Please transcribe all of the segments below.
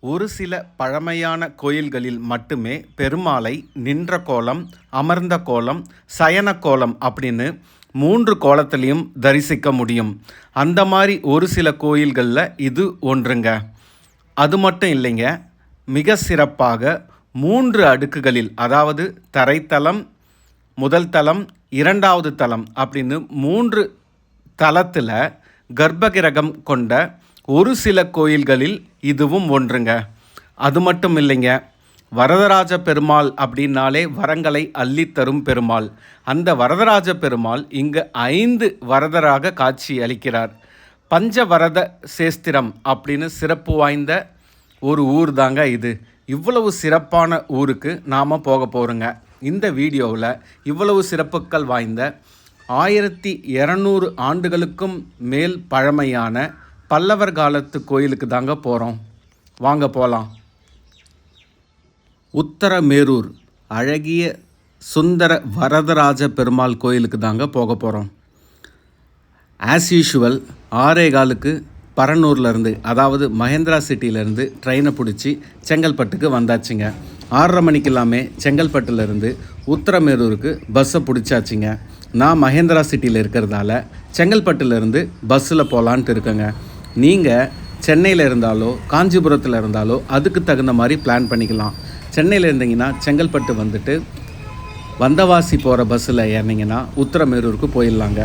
ஒரு சில பழமையான கோயில்களில் மட்டுமே பெருமாளை நின்ற கோலம் அமர்ந்த கோலம் சயன கோலம் அப்படின்னு மூன்று கோலத்திலையும் தரிசிக்க முடியும். அந்த மாதிரி ஒரு சில கோயில்களில் இது ஒன்றுங்க. அது மட்டும் இல்லைங்க. மிக சிறப்பாக மூன்று அடுக்குகளில் அதாவது தரைத்தலம் முதல் தலம் இரண்டாவது தலம் அப்படின்னு மூன்று தலத்தில் கர்ப்பகிரகம் கொண்ட ஒரு சில கோயில்களில் இதுவும் ஒன்றுங்க. அது மட்டும் இல்லைங்க. வரதராஜ பெருமாள் அப்படின்னாலே வரங்களை அள்ளித்தரும் பெருமாள். அந்த வரதராஜ பெருமாள் இங்கு ஐந்து வரதராக காட்சி அளிக்கிறார். பஞ்சவரத சேஸ்திரம் அப்படின்னு சிறப்பு வாய்ந்த ஒரு ஊர் தாங்க இது. இவ்வளவு சிறப்பான ஊருக்கு நாம் போக போகிறோங்க இந்த வீடியோவில் இவ்வளவு சிறப்புகள் வாய்ந்த ஆயிரத்தி இரநூறு ஆண்டுகளுக்கும் மேல் பழமையான பல்லவர் காலத்து கோயிலுக்கு தாங்க போகிறோம் வாங்க போகலாம் உத்தரமேரூர் அழகிய சுந்தர வரதராஜ பெருமாள் கோயிலுக்கு தாங்க போக போகிறோம் ஆஸ் யூஷுவல் ஆறே காலுக்கு பரனூர்லேருந்து அதாவது மகேந்திரா சிட்டியிலேருந்து ட்ரெயினை பிடிச்சி செங்கல்பட்டுக்கு வந்தாச்சுங்க. ஆறரை மணிக்கு எல்லாமே செங்கல்பட்டுலேருந்து உத்தரமேரூருக்கு பஸ்ஸை பிடிச்சாச்சுங்க. நான் மகேந்திரா சிட்டியில் இருக்கிறதால செங்கல்பட்டுலேருந்து பஸ்ஸில் போகலான்ட்டு இருக்கேங்க. நீங்கள் சென்னையில் இருந்தாலோ காஞ்சிபுரத்தில் இருந்தாலோ அதுக்கு தகுந்த மாதிரி பிளான் பண்ணிக்கலாம். சென்னையில் இருந்தீங்கன்னா செங்கல்பட்டு வந்துட்டு வந்தவாசி போகிற பஸ்ஸில் ஏறினீங்கன்னா உத்தரமேரூருக்கு போயிடலாங்க.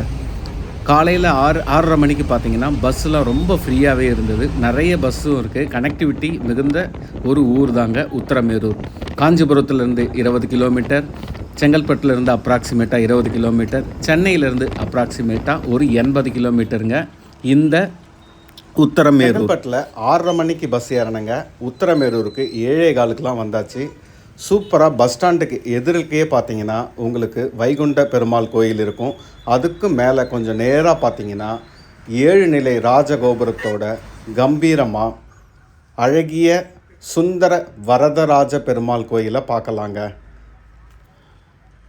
காலையில் ஆறு ஆறரை மணிக்கு பார்த்தீங்கன்னா பஸ்ஸெலாம் ரொம்ப ஃப்ரீயாகவே இருந்தது. நிறைய பஸ்ஸும் இருக்குது கனெக்டிவிட்டி மிகுந்த ஒரு ஊர் தாங்க உத்தரமேரூர் காஞ்சிபுரத்துலேருந்து இருபது கிலோமீட்டர் செங்கல்பட்டுலேருந்து அப்ராக்சிமேட்டாக இருபது கிலோமீட்டர் சென்னையிலேருந்து அப்ராக்சிமேட்டாக ஒரு எண்பது கிலோமீட்டருங்க. இந்த உத்தரமேரூர். பட்டில் ஆறரை மணிக்கு பஸ் ஏறினங்க உத்தரமேரூருக்கு ஏழே காலுக்கெலாம் வந்தாச்சு. சூப்பராக பஸ் ஸ்டாண்டுக்கு எதிர்க்கே பார்த்தீங்கன்னா உங்களுக்கு வைகுண்ட பெருமாள் கோயில் இருக்கும். அதுக்கு மேலே கொஞ்சம் நேராக பார்த்தீங்கன்னா ஏழு நிலை ராஜகோபுரத்தோட கம்பீரமாக அழகிய சுந்தர வரதராஜ பெருமாள் கோயிலை பார்க்கலாங்க.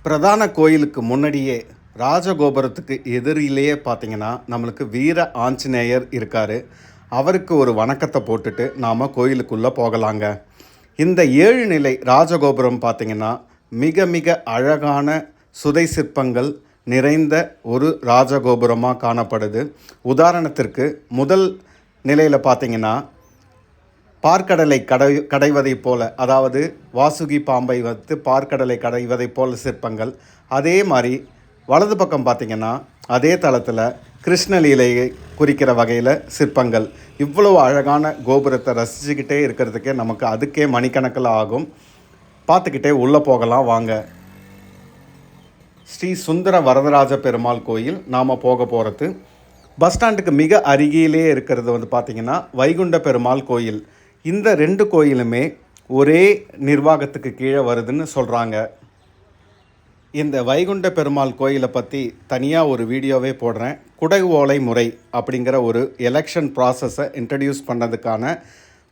பிரதான கோயிலுக்கு முன்னாடியே ராஜகோபுரத்துக்கு எதிரிலேயே பார்த்தீங்கன்னா நம்மளுக்கு வீர ஆஞ்சநேயர் இருக்கார். அவருக்கு ஒரு வணக்கத்தை போட்டுட்டு நாம் கோயிலுக்குள்ளே போகலாங்க. இந்த ஏழு நிலை ராஜகோபுரம் பார்த்தீங்கன்னா மிக மிக அழகான சுதை சிற்பங்கள் நிறைந்த ஒரு ராஜகோபுரமாக காணப்படுது. உதாரணத்திற்கு முதல் நிலையில் பார்த்தீங்கன்னா பார்க்கடலை கடை கடைவதைப் போல அதாவது வாசுகி பாம்பை வைத்து பார்க்கடலை கடைவதைப் போல சிற்பங்கள். அதே மாதிரி வலது பக்கம் பார்த்திங்கன்னா அதே தளத்தில் கிருஷ்ணலீலையை குறிக்கிற வகையில் சிற்பங்கள். இவ்வளவு அழகான கோபுரத்தை ரசிச்சுக்கிட்டே இருக்கிறதுக்கே நமக்கு அதுக்கே மணிக்கணக்கில் ஆகும். பார்த்துக்கிட்டே உள்ளே போகலாம் வாங்க. ஸ்ரீ சுந்தர வரதராஜ பெருமாள் கோயில் நாம் போக போகிறது பஸ் ஸ்டாண்டுக்கு மிக அருகிலே இருக்கிறது வந்து பார்த்திங்கன்னா வைகுண்ட பெருமாள் கோயில். இந்த ரெண்டு கோயிலுமே ஒரே நிர்வாகத்துக்கு கீழே வருதுன்னு சொல்கிறாங்க இந்த வைகுண்ட பெருமாள் கோயிலை பற்றி தனியாக ஒரு வீடியோவே போடுறேன். குடை ஓலை முறை அப்படிங்கிற ஒரு எலெக்ஷன் ப்ராசஸை இன்ட்ரடியூஸ் பண்ணதுக்கான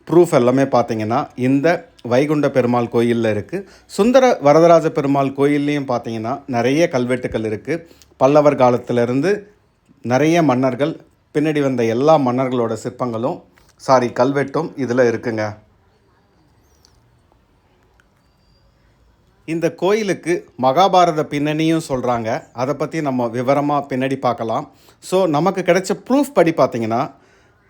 ப்ரூஃப் எல்லாமே பார்த்தீங்கன்னா இந்த வைகுண்ட பெருமாள் கோயிலில் இருக்குது சுந்தர வரதராஜ பெருமாள் கோயில்லையும் பார்த்தீங்கன்னா நிறைய கல்வெட்டுக்கள் இருக்குது பல்லவர் காலத்திலிருந்து நிறைய மன்னர்கள் பின்னாடி வந்த எல்லா மன்னர்களோட சிற்பங்களும் சாரி கல்வெட்டும் இதில் இருக்குங்க. இந்த கோயிலுக்கு மகாபாரத பின்னணியும் சொல்கிறாங்க அதை பற்றி நம்ம விவரமாக பின்னாடி பார்க்கலாம். ஸோ நமக்கு கிடைச்ச ப்ரூஃப் படி பார்த்தீங்கன்னா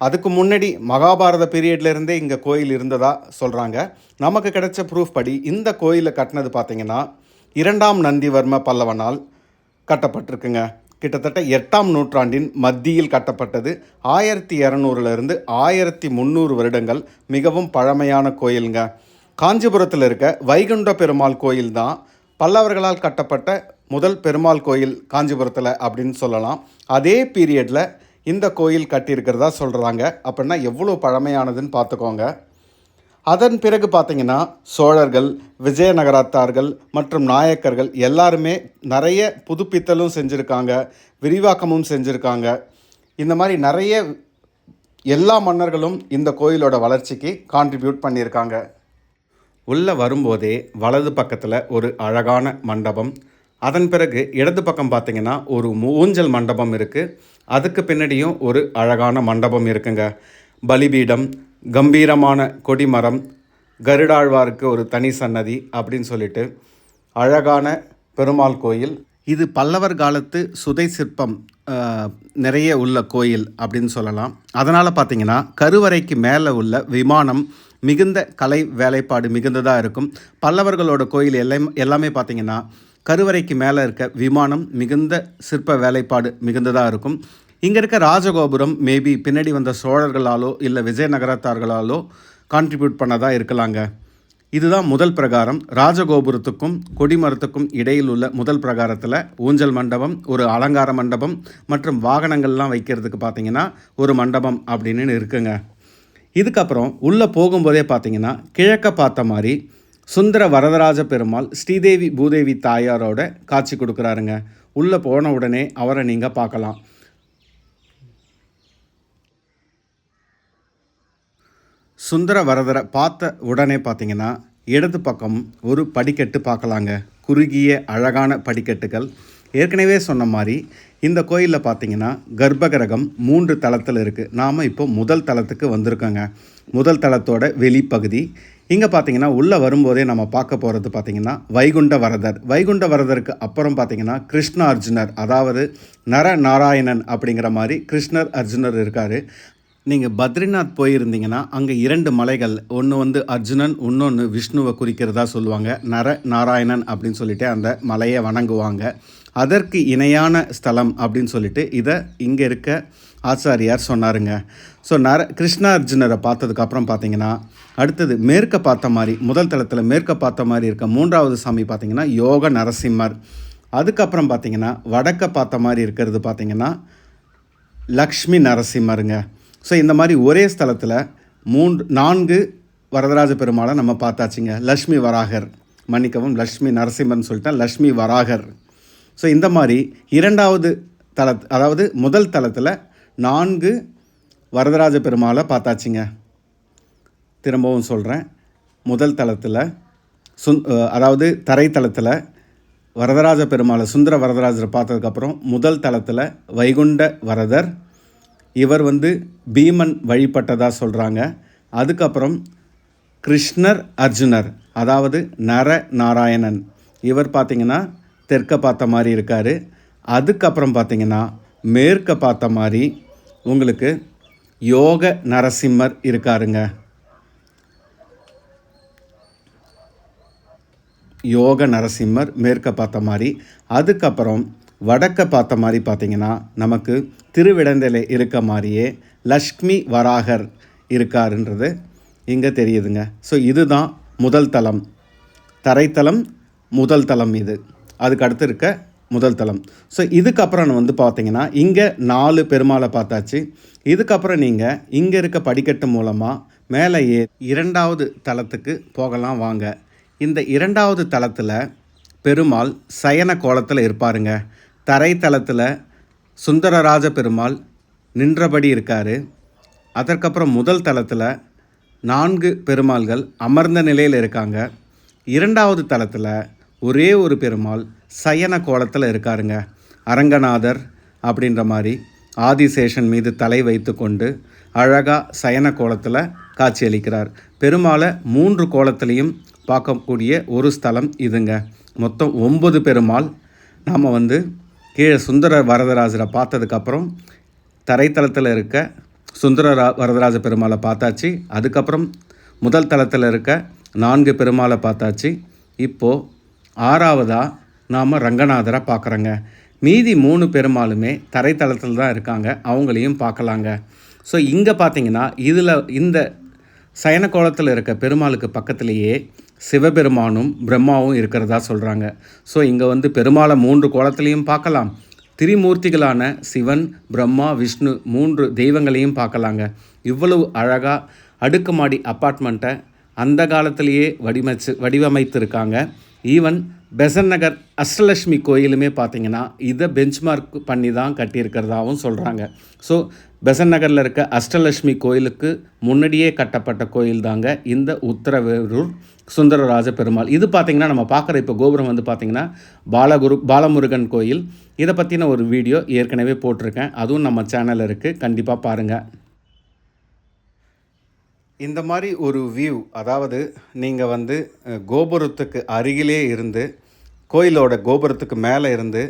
அதுக்கு முன்னாடி மகாபாரத பீரியட்லேருந்தே இங்கே கோயில் இருந்ததாக சொல்கிறாங்க நமக்கு கிடைச்ச ப்ரூஃப் படி இந்த கோயிலை கட்டினது பார்த்தீங்கன்னா இரண்டாம் நந்திவர்ம பல்லவனால் கட்டப்பட்டிருக்குங்க. கிட்டத்தட்ட எட்டாம் நூற்றாண்டின் மத்தியில் கட்டப்பட்டது. ஆயிரத்தி இரநூறுலேருந்து ஆயிரத்தி முந்நூறு வருடங்கள் மிகவும் பழமையான கோயிலுங்க. காஞ்சிபுரத்தில் இருக்க வைகுண்ட பெருமாள் கோயில் தான் பல்லவர்களால் கட்டப்பட்ட முதல் பெருமாள் கோயில் காஞ்சிபுரத்தில் அப்படின்னு சொல்லலாம். அதே பீரியடில் இந்த கோயில் கட்டியிருக்கிறதா சொல்கிறாங்க அப்படின்னா எவ்வளோ பழமையானதுன்னு பார்த்துக்கோங்க. அதன் பிறகு பார்த்திங்கன்னா சோழர்கள் விஜயநகராத்தார்கள் மற்றும் நாயக்கர்கள் எல்லாருமே நிறைய புதுப்பித்தலும் செஞ்சுருக்காங்க விரிவாக்கமும் செஞ்சுருக்காங்க. இந்த மாதிரி நிறைய எல்லா மன்னர்களும் இந்த கோயிலோட வளர்ச்சிக்கு கான்ட்ரிபியூட் பண்ணியிருக்காங்க. உள்ளே வரும்போதே வலது பக்கத்தில் ஒரு அழகான மண்டபம். அதன் பிறகு இடது பக்கம் பார்த்தீங்கன்னா ஒரு ஊஞ்சல் மண்டபம் இருக்குது அதுக்கு பின்னாடியும் ஒரு அழகான மண்டபம் இருக்குங்க. பலிபீடம் கம்பீரமான கொடிமரம் கருடாழ்வாருக்கு ஒரு தனி சன்னதி அப்படின்னு சொல்லிட்டு அழகான பெருமாள் கோயில். இது பல்லவர் காலத்து சுதை சிற்பம் நிறைய உள்ள கோயில் அப்படின்னு சொல்லலாம். அதனால் பார்த்தீங்கன்னா கருவறைக்கு மேலே உள்ள விமானம் மிகுந்த கலை வேலைப்பாடு மிகுந்ததாக இருக்கும். பல்லவர்களோட கோயில் எல்லாம் எல்லாமே பார்த்தீங்கன்னா கருவறைக்கு மேலே இருக்க விமானம் மிகுந்த சிற்ப வேலைப்பாடு மிகுந்ததாக இருக்கும். இங்கே இருக்க ராஜகோபுரம் மேபி பின்னாடி வந்த சோழர்களாலோ இல்லை விஜயநகரத்தார்களாலோ கான்ட்ரிபியூட் பண்ணதாக இருக்கலாங்க. இதுதான் முதல் பிரகாரம். ராஜகோபுரத்துக்கும் கொடிமரத்துக்கும் இடையில் உள்ள முதல் பிரகாரத்தில் ஊஞ்சல் மண்டபம் ஒரு அலங்கார மண்டபம் மற்றும் வாகனங்கள்லாம் வைக்கிறதுக்கு பார்த்தீங்கன்னா ஒரு மண்டபம் அப்படின்னு இருக்குங்க. இதுக்கப்புறம் உள்ளே போகும்போதே பார்த்தீங்கன்னா கிழக்க பார்த்த மாதிரி சுந்தர வரதராஜ பெருமாள் ஸ்ரீதேவி பூதேவி தாயாரோட காட்சி கொடுக்குறாருங்க. உள்ளே போன உடனே அவரை நீங்கள் பார்க்கலாம். சுந்தர வரதரை பார்த்த உடனே பார்த்தீங்கன்னா இடது பக்கம் ஒரு படிக்கட்டு பார்க்கலாங்க. குறுகிய அழகான படிக்கட்டுகள். ஏற்கனவே சொன்ன மாதிரி இந்த கோயிலில் பார்த்தீங்கன்னா கர்ப்பகிரகம் மூன்று தளத்தில் இருக்குது நாம் இப்போ முதல் தளத்துக்கு வந்திருக்கோங்க. முதல் தளத்தோட வெளிப்பகுதி. இங்கே பார்த்தீங்கன்னா உள்ளே வரும்போதே நம்ம பார்க்க போகிறது பார்த்தீங்கன்னா வைகுண்ட வரதர் வைகுண்ட வரதருக்கு அப்புறம் பார்த்தீங்கன்னா கிருஷ்ண அர்ஜுனர் அதாவது நர நாராயணன் அப்படிங்கிற மாதிரி கிருஷ்ணர் அர்ஜுனர் இருக்கார். நீங்கள் பத்ரிநாத் போயிருந்தீங்கன்னா அங்கே இரண்டு மலைகள் ஒன்று வந்து அர்ஜுனன் இன்னொன்று விஷ்ணுவை குறிக்கிறதா சொல்லுவாங்க. நர நாராயணன் அப்படின்னு சொல்லிட்டு அந்த மலையை வணங்குவாங்க. அதற்கு இணையான ஸ்தலம் அப்படின்னு சொல்லிட்டு இதை இங்கே இருக்க ஆச்சாரியார் சொன்னாருங்க. ஸோ நர கிருஷ்ண அர்ஜுனரை பார்த்ததுக்கப்புறம் பார்த்தீங்கன்னா அடுத்தது மேற்க பார்த்த மாதிரி முதல் தளத்தில் மேற்க பார்த்த மாதிரி இருக்க மூன்றாவது சாமி பார்த்தீங்கன்னா யோக நரசிம்மர். அதுக்கப்புறம் பார்த்தீங்கன்னா வடக்க பார்த்த மாதிரி இருக்கிறது பார்த்தீங்கன்னா லக்ஷ்மி நரசிம்மருங்க. ஸோ இந்த மாதிரி ஒரே ஸ்தலத்தில் மூன்று நான்கு வரதராஜ பெருமாளை நம்ம பார்த்தாச்சுங்க. லக்ஷ்மி வராகர். மன்னிக்கவும் லக்ஷ்மி நரசிம்மன் சொல்லிட்டேன் லக்ஷ்மி வராகர். ஸோ இந்த மாதிரி இரண்டாவது தள அதாவது முதல் தளத்தில் நான்கு வரதராஜ பெருமாளை பார்த்தாச்சுங்க. திரும்பவும் சொல்கிறேன் முதல் தளத்தில் சுந் அதாவது தரைத்தளத்தில் வரதராஜ பெருமாளை சுந்தர வரதராஜரை பார்த்ததுக்கப்புறம் முதல் தளத்தில் வைகுண்ட வரதர் இவர் வந்து பீமன் வழிபட்டதாக சொல்கிறாங்க அதுக்கப்புறம் கிருஷ்ணர் அர்ஜுனர் அதாவது நர நாராயணன். இவர் பார்த்திங்கன்னா தெற்க பார்த்த மாதிரி இருக்கார். அதுக்கப்புறம் பார்த்தீங்கன்னா மேற்க பார்த்த மாதிரி உங்களுக்கு யோக நரசிம்மர் இருக்காருங்க. யோக நரசிம்மர் மேற்க பார்த்த மாதிரி. அதுக்கப்புறம் வடக்க பார்த்த மாதிரி பார்த்தீங்கன்னா நமக்கு திருவிடந்தையில் இருக்க மாதிரியே லக்ஷ்மி வராகர் இருக்காருன்றது இங்கே தெரியுதுங்க. ஸோ இதுதான் முதல் தளம். தரைத்தளம் முதல் தளம் இது. அதுக்கு அடுத்து இருக்க முதல் தளம். ஸோ இதுக்கப்புறம் வந்து பார்த்தீங்கன்னா இங்கே நாலு பெருமாளை பார்த்தாச்சு. இதுக்கப்புறம் நீங்கள் இங்கே இருக்க படிக்கட்டு மூலமாக மேலே ஏ இரண்டாவது தளத்துக்கு போகலாம் வாங்க. இந்த இரண்டாவது தளத்தில் பெருமாள் சயன கோலத்தில் இருப்பாருங்க. தரைத்தளத்தில் சுந்தரராஜ பெருமாள் நின்றபடி இருக்கார். அதற்கப்புறம் முதல் தளத்தில் நான்கு பெருமாள்கள் அமர்ந்த நிலையில் இருக்காங்க. இரண்டாவது தளத்தில் ஒரே ஒரு பெருமாள் சயன கோலத்தில் இருக்காருங்க. அரங்கநாதர் அப்படின்ற மாதிரி ஆதிசேஷன் மீது தலை வைத்து கொண்டு அழகாக சயன கோலத்தில் காட்சியளிக்கிறார் பெருமாளை மூன்று கோலத்திலையும் பார்க்கக்கூடிய ஒரு ஸ்தலம் இதுங்க. மொத்தம் ஒன்பது பெருமாள். நாம் வந்து கீழே சுந்தர வரதராஜரை பார்த்ததுக்கப்புறம் தரைத்தளத்தில் இருக்க சுந்தர வரதராஜ பெருமாளை பார்த்தாச்சு. அதுக்கப்புறம் முதல் தளத்தில் இருக்க நான்கு பெருமாளை பார்த்தாச்சு. இப்போது ஆறாவதாக நாம் ரங்கநாதரை பார்க்குறோங்க. மீதி மூணு பெருமாளுமே தரைத்தளத்தில் தான் இருக்காங்க. அவங்களையும் பார்க்கலாங்க. ஸோ இங்கே பார்த்தீங்கன்னா இதில் இந்த சயன கோலத்தில் இருக்க பெருமாளுக்கு பக்கத்திலேயே சிவபெருமானும் பிரம்மாவும் இருக்கிறதா சொல்கிறாங்க ஸோ இங்கே வந்து பெருமாளை மூன்று கோலத்திலையும் பார்க்கலாம். திரிமூர்த்திகளான சிவன் பிரம்மா விஷ்ணு மூன்று தெய்வங்களையும் பார்க்கலாங்க. இவ்வளவு அழகாக அடுக்குமாடி அப்பார்ட்மெண்ட்டை அந்த காலத்திலேயே வடிவமைச்சு வடிவமைத்திருக்காங்க. ஈவன் பெசன் நகர் அஷ்டலட்சுமி கோயிலுமே பார்த்தீங்கன்னா இதை பெஞ்ச்மார்க் பண்ணி தான் கட்டியிருக்கிறதாகவும் சொல்கிறாங்க ஸோ பெசன் நகரில் இருக்க அஷ்டலட்சுமி கோயிலுக்கு முன்னாடியே கட்டப்பட்ட கோயில் தாங்க இந்த உத்தரவேரூர் சுந்தரராஜ பெருமாள் இது பார்த்திங்கன்னா நம்ம பார்க்குற இப்போ கோபுரம் வந்து பார்த்திங்கன்னா பாலகுரு பாலமுருகன் கோயில். இதை பற்றின ஒரு வீடியோ ஏற்கனவே போட்டிருக்கேன். அதுவும் நம்ம சேனலில் இருக்குது கண்டிப்பாக பாருங்கள் இந்த மாதிரி ஒரு வியூ அதாவது நீங்கள் வந்து கோபுரத்துக்கு அருகிலே இருந்து கோயிலோட கோபுரத்துக்கு மேலே இருந்து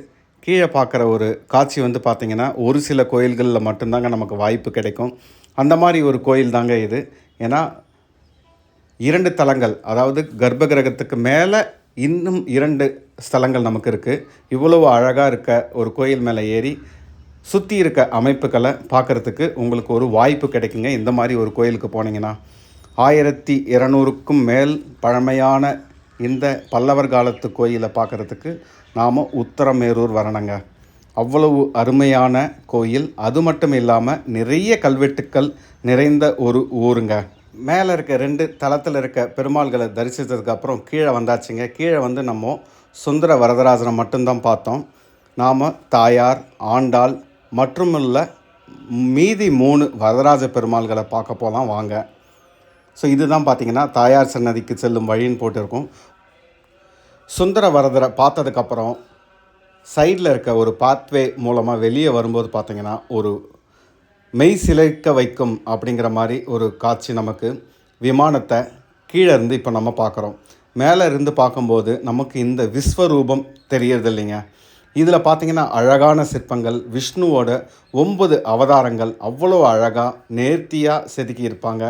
கீழே பார்க்குற ஒரு காட்சி வந்து பார்த்திங்கன்னா ஒரு சில கோயில்களில் மட்டும்தாங்க நமக்கு வாய்ப்பு கிடைக்கும். அந்த மாதிரி ஒரு கோயில் தாங்க இது. ஏன்னா இரண்டு தலங்கள் அதாவது கர்ப்ப கிரகத்துக்கு மேலே இன்னும் இரண்டு ஸ்தலங்கள் நமக்கு இருக்குது இவ்வளவு அழகாக இருக்க ஒரு கோயில் மேலே ஏறி சுற்றி இருக்க அமைப்புகளை பார்க்குறதுக்கு உங்களுக்கு ஒரு வாய்ப்பு கிடைக்குங்க. இந்த மாதிரி ஒரு கோயிலுக்கு போனீங்கன்னா ஆயிரத்தி இரநூறுக்கும் மேல் பழமையான இந்த பல்லவர் காலத்து கோயிலை பார்க்குறதுக்கு நாம் உத்தரமேரூர் வரணுங்க. அவ்வளவு அருமையான கோயில். அது மட்டும் இல்லாமல் நிறைய கல்வெட்டுக்கள் நிறைந்த ஒரு ஊருங்க. மேலே இருக்க ரெண்டு தளத்தில் இருக்க பெருமாள்களை தரிசித்ததுக்கப்புறம் கீழே வந்தாச்சுங்க. கீழே வந்து நம்ம சுந்தர வரதராஜனை மட்டும்தான் பார்த்தோம். நாம் தாயார் ஆண்டாள் மற்றுமுள்ள மீதி மூணு வரதராஜ பெருமாள்களை பார்க்க போகலாம் வாங்க. ஸோ இதுதான் பார்த்தீங்கன்னா தாயார் சன்னதிக்கு செல்லும் வழின்னு போட்டிருக்கும். சுந்தர வரதரை பார்த்ததுக்கப்புறம் சைடில் இருக்க ஒரு பாத்வே மூலமாக வெளியே வரும்போது பார்த்தீங்கன்னா ஒரு மெய் சிலைக்க வைக்கும் அப்படிங்கிற மாதிரி ஒரு காட்சி நமக்கு. விமானத்தை கீழே இருந்து இப்போ நம்ம பார்க்குறோம் மேலே இருந்து பார்க்கும்போது நமக்கு இந்த விஸ்வரூபம் தெரியறது இல்லைங்க இதில் பார்த்திங்கன்னா அழகான சிற்பங்கள் விஷ்ணுவோட ஒன்பது அவதாரங்கள் அவ்வளோ அழகாக நேர்த்தியாக செதுக்கி இருப்பாங்க.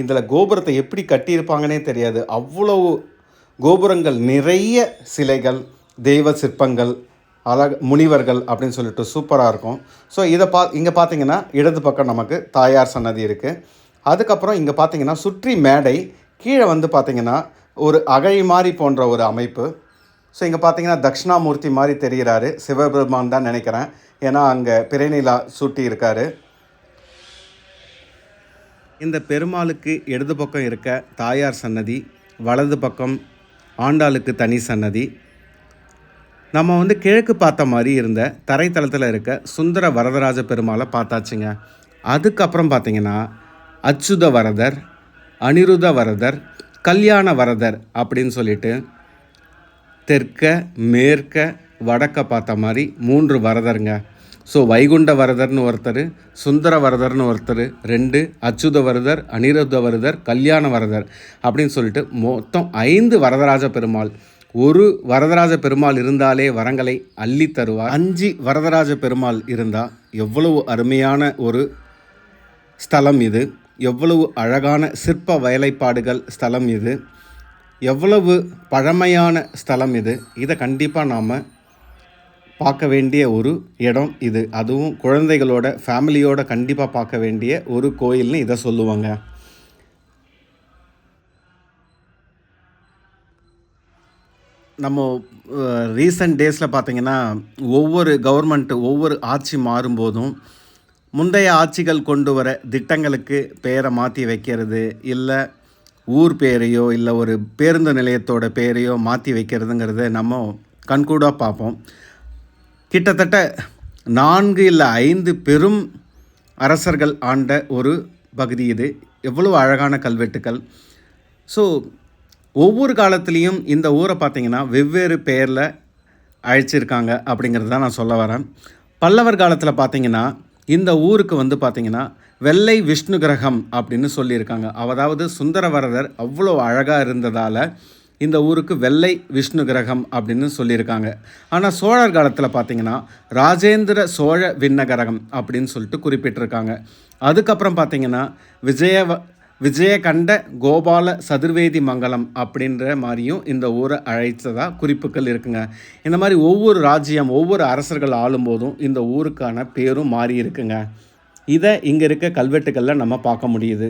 இதில் கோபுரத்தை எப்படி கட்டியிருப்பாங்கன்னே தெரியாது. அவ்வளவு கோபுரங்கள் நிறைய சிலைகள் தெய்வ சிற்பங்கள் அழக முனிவர்கள் அப்படின்னு சொல்லிட்டு சூப்பராக இருக்கும். ஸோ இதை பா இங்கே பார்த்தீங்கன்னா இடது பக்கம் நமக்கு தாயார் சன்னதி இருக்குது அதுக்கப்புறம் இங்கே பார்த்தீங்கன்னா சுற்றி மேடை கீழே வந்து பார்த்திங்கன்னா ஒரு அகழி மாதிரி போன்ற ஒரு அமைப்பு. ஸோ இங்கே பார்த்தீங்கன்னா தட்சிணாமூர்த்தி மாதிரி தெரிகிறாரு. சிவபெருமான் தான் நினைக்கிறேன். ஏன்னா அங்கே பிறைநிலா சூட்டி இருக்காரு. இந்த பெருமாளுக்கு இடது பக்கம் இருக்க தாயார் சன்னதி வலது பக்கம் ஆண்டாளுக்கு தனி சன்னதி. நம்ம வந்து கிழக்கு பார்த்த மாதிரி இருந்த தரைத்தளத்தில் இருக்க சுந்தர வரதராஜ பெருமாளை பார்த்தாச்சுங்க. அதுக்கப்புறம் பார்த்தீங்கன்னா அச்சுத வரதர் அனிருத வரதர் கல்யாண வரதர் அப்படின்னு சொல்லிட்டு தெற்க மேற்க வடக்க பார்த்த மாதிரி மூன்று வரதருங்க. ஸோ வைகுண்ட வரதர்னு ஒருத்தர் சுந்தர வரதர்னு ஒருத்தர் ரெண்டு அச்சுத வரதர் அனிருத்த வரதர் கல்யாண வரதர் அப்படின்னு சொல்லிட்டு மொத்தம் ஐந்து வரதராஜ பெருமாள். ஒரு வரதராஜ பெருமாள் இருந்தாலே வரங்களை அள்ளி தருவார். அஞ்சு வரதராஜ பெருமாள் இருந்தால் எவ்வளவு அருமையான ஒரு ஸ்தலம் இது. எவ்வளவு அழகான சிற்ப வேலைப்பாடுகள் ஸ்தலம் இது. எவ்வளவு பழமையான ஸ்தலம் இது? இதை கண்டிப்பாக நாம் பார்க்க வேண்டிய ஒரு இடம் இது. அதுவும் குழந்தைகளோட ஃபேமிலியோட கண்டிப்பாக பார்க்க வேண்டிய ஒரு கோயில்னு இதை சொல்லுவாங்க. நம்ம ரீசன்ட் டேஸில் பார்த்திங்கன்னா ஒவ்வொரு கவர்மெண்ட்டு ஒவ்வொரு ஆட்சி மாறும்போதும் முந்தைய ஆட்சிகள் கொண்டு வர திட்டங்களுக்கு பெயரை மாற்றி வைக்கிறது இல்லை ஊர் பேரையோ இல்லை ஒரு பேருந்து நிலையத்தோட பேரையோ மாற்றி வைக்கிறதுங்கிறத நம்ம கண்கூடாக பார்ப்போம். கிட்டத்தட்ட நான்கு இல்லை ஐந்து பெரும் அரசர்கள் ஆண்ட ஒரு பகுதி இது. எவ்வளோ அழகான கல்வெட்டுக்கள். ஸோ ஒவ்வொரு காலத்துலேயும் இந்த ஊரை பார்த்திங்கன்னா வெவ்வேறு பெயரில் அழைச்சிருக்காங்க அப்படிங்கிறது தான் நான் சொல்ல வரேன். பல்லவர் காலத்தில் பார்த்தீங்கன்னா இந்த ஊருக்கு வந்து பார்த்திங்கன்னா வெள்ளை விஷ்ணு கிரகம் அப்படின்னு சொல்லியிருக்காங்க. அதாவது சுந்தரவரதர் அவ்வளோ அழகாக இருந்ததால் இந்த ஊருக்கு வெள்ளை விஷ்ணு கிரகம் அப்படின்னு சொல்லியிருக்காங்க. ஆனால் சோழர் காலத்தில் பார்த்தீங்கன்னா ராஜேந்திர சோழ விண்ணகரகம் அப்படின்னு சொல்லிட்டு குறிப்பிட்டிருக்காங்க. அதுக்கப்புறம் பார்த்தீங்கன்னா விஜய விஜயகண்ட கோபால சதுர்வேதி மங்கலம் அப்படின்ற மாதிரியும் இந்த ஊரை அழைத்ததாக குறிப்புகள் இருக்குங்க. இந்த மாதிரி ஒவ்வொரு ராஜ்யம் ஒவ்வொரு அரசர்கள் ஆளும்போதும் இந்த ஊருக்கான பேரும் மாறி இருக்குங்க. இதை இங்கே இருக்க கல்வெட்டுகளில் நம்ம பார்க்க முடியுது.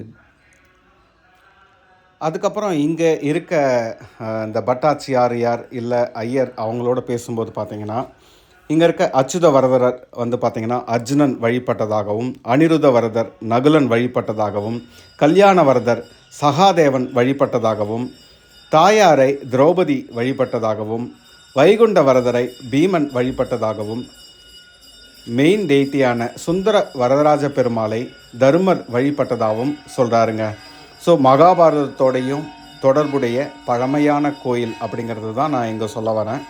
அதுக்கப்புறம் இங்கே இருக்க இந்த பட்டாச்சியாரியார் இல்லை ஐயர் அவங்களோட பேசும்போது பார்த்தீங்கன்னா இங்கே இருக்க அச்சுத வரதர் வந்து பார்த்திங்கன்னா அர்ஜுனன் வழிபட்டதாகவும் அனிருத வரதர் நகுலன் வழிபட்டதாகவும் கல்யாண வரதர் சகாதேவன் வழிபட்டதாகவும் தாயாரை திரௌபதி வழிபட்டதாகவும் வைகுண்ட வரதரை பீமன் வழிபட்டதாகவும் மெயின் டெய்ட்டியான சுந்தர வரதராஜ பெருமாளை தருமர் வழிபட்டதாகவும் சொல்கிறாருங்க ஸோ மகாபாரதத்தோடையும் தொடர்புடைய பழமையான கோயில் அப்படிங்கிறது தான் நான் இங்கே சொல்ல வரேன்.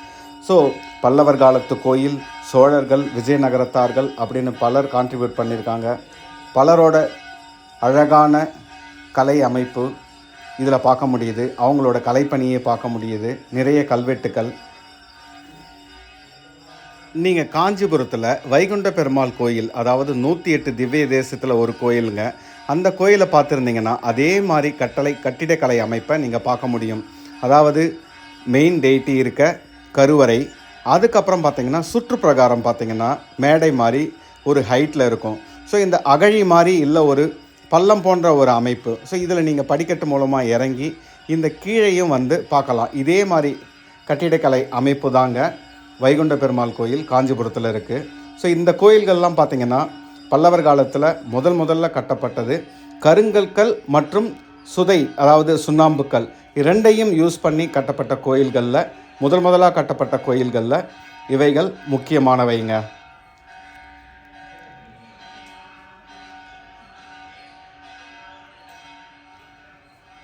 ஸோ பல்லவர் காலத்து கோயில் சோழர்கள் விஜயநகரத்தார்கள் அப்படின்னு பலர் கான்ட்ரிபியூட் பண்ணியிருக்காங்க. பலரோட அழகான கலை அமைப்பு இதில் பார்க்க முடியுது. அவங்களோட கலைப்பணியை பார்க்க முடியுது. நிறைய கல்வெட்டுக்கள் நீங்கள் காஞ்சிபுரத்தில் வைகுண்ட பெருமாள் கோயில் அதாவது நூற்றி எட்டு திவ்ய தேசத்தில் ஒரு கோயிலுங்க. அந்த கோயிலை பார்த்துருந்தீங்கன்னா அதே மாதிரி கட்டளை கட்டிடக்கலை அமைப்பை நீங்கள் பார்க்க முடியும். அதாவது மெயின் டெய்ட்டி இருக்க கருவறை அதுக்கப்புறம் பார்த்தீங்கன்னா சுற்றுப்பிரகாரம் பார்த்தீங்கன்னா மேடை மாதிரி ஒரு ஹைட்டில் இருக்கும். ஸோ இந்த அகழி மாதிரி இல்லை ஒரு பள்ளம் போன்ற ஒரு அமைப்பு. ஸோ இதில் நீங்கள் படிக்கட்டு மூலமாக இறங்கி இந்த கீழையும் வந்து பார்க்கலாம். இதே மாதிரி கட்டிடக்கலை அமைப்பு தாங்க. வைகுண்ட பெருமாள் கோயில் காஞ்சிபுரத்தில் இருக்குது ஸோ இந்த கோயில்கள்லாம் பார்த்திங்கன்னா பல்லவர் காலத்தில் முதல் முதல்ல கட்டப்பட்டது கருங்கற்கள் மற்றும் சுதை அதாவது சுண்ணாம்புக்கல் இரண்டையும் யூஸ் பண்ணி கட்டப்பட்ட கோயில்களில் முதல் முதலாக கட்டப்பட்ட கோயில்களில் இவைகள் முக்கியமானவைங்க.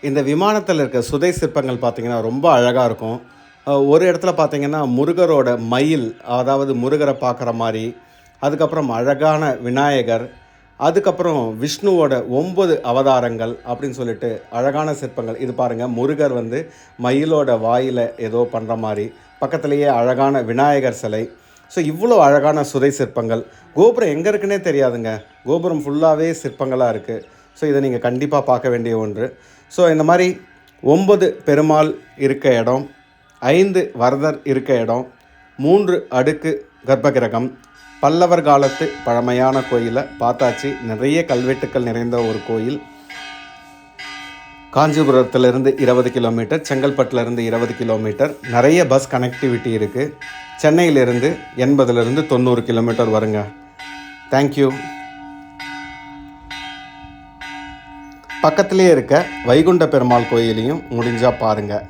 இந்த விமானத்தில் இருக்க சுதை சிற்பங்கள் பார்த்திங்கன்னா ரொம்ப அழகாக இருக்கும். ஒரு இடத்துல பார்த்தீங்கன்னா முருகரோட மயில் அதாவது முருகரை பார்க்குற மாதிரி அதுக்கப்புறம் அழகான விநாயகர் அதுக்கப்புறம் விஷ்ணுவோட ஒம்பது அவதாரங்கள் அப்படின்னு சொல்லிட்டு அழகான சிற்பங்கள். இது பாருங்கள் முருகர் வந்து மயிலோட வாயில் ஏதோ பண்ணுற மாதிரி பக்கத்துலேயே அழகான விநாயகர் சிலை. ஸோ இவ்வளோ அழகான சுதை சிற்பங்கள். கோபுரம் எங்கே இருக்குன்னே தெரியாதுங்க. கோபுரம் ஃபுல்லாகவே சிற்பங்களாக இருக்குது ஸோ இதை நீங்கள் கண்டிப்பாக பார்க்க வேண்டிய ஒன்று. ஸோ இந்த மாதிரி ஒம்பது பெருமாள் இருக்க இடம் ஐந்து வரதர் இருக்க இடம் மூன்று அடுக்கு கர்ப்பகிரகம். பல்லவர் காலத்து பழமையான கோயிலை பார்த்தாச்சு. நிறைய கல்வெட்டுக்கள் நிறைந்த ஒரு கோயில். காஞ்சிபுரத்திலிருந்து இருபது கிலோமீட்டர் செங்கல்பட்டிலிருந்து இருபது கிலோமீட்டர். நிறைய பஸ் கனெக்டிவிட்டி இருக்குது சென்னையிலிருந்து எண்பதுலேருந்து தொண்ணூறு கிலோமீட்டர் வருங்க. தேங்க்யூ பக்கத்திலே இருக்க வைகுண்ட பெருமாள் கோயிலையும் முடிஞ்சால் பாருங்கள்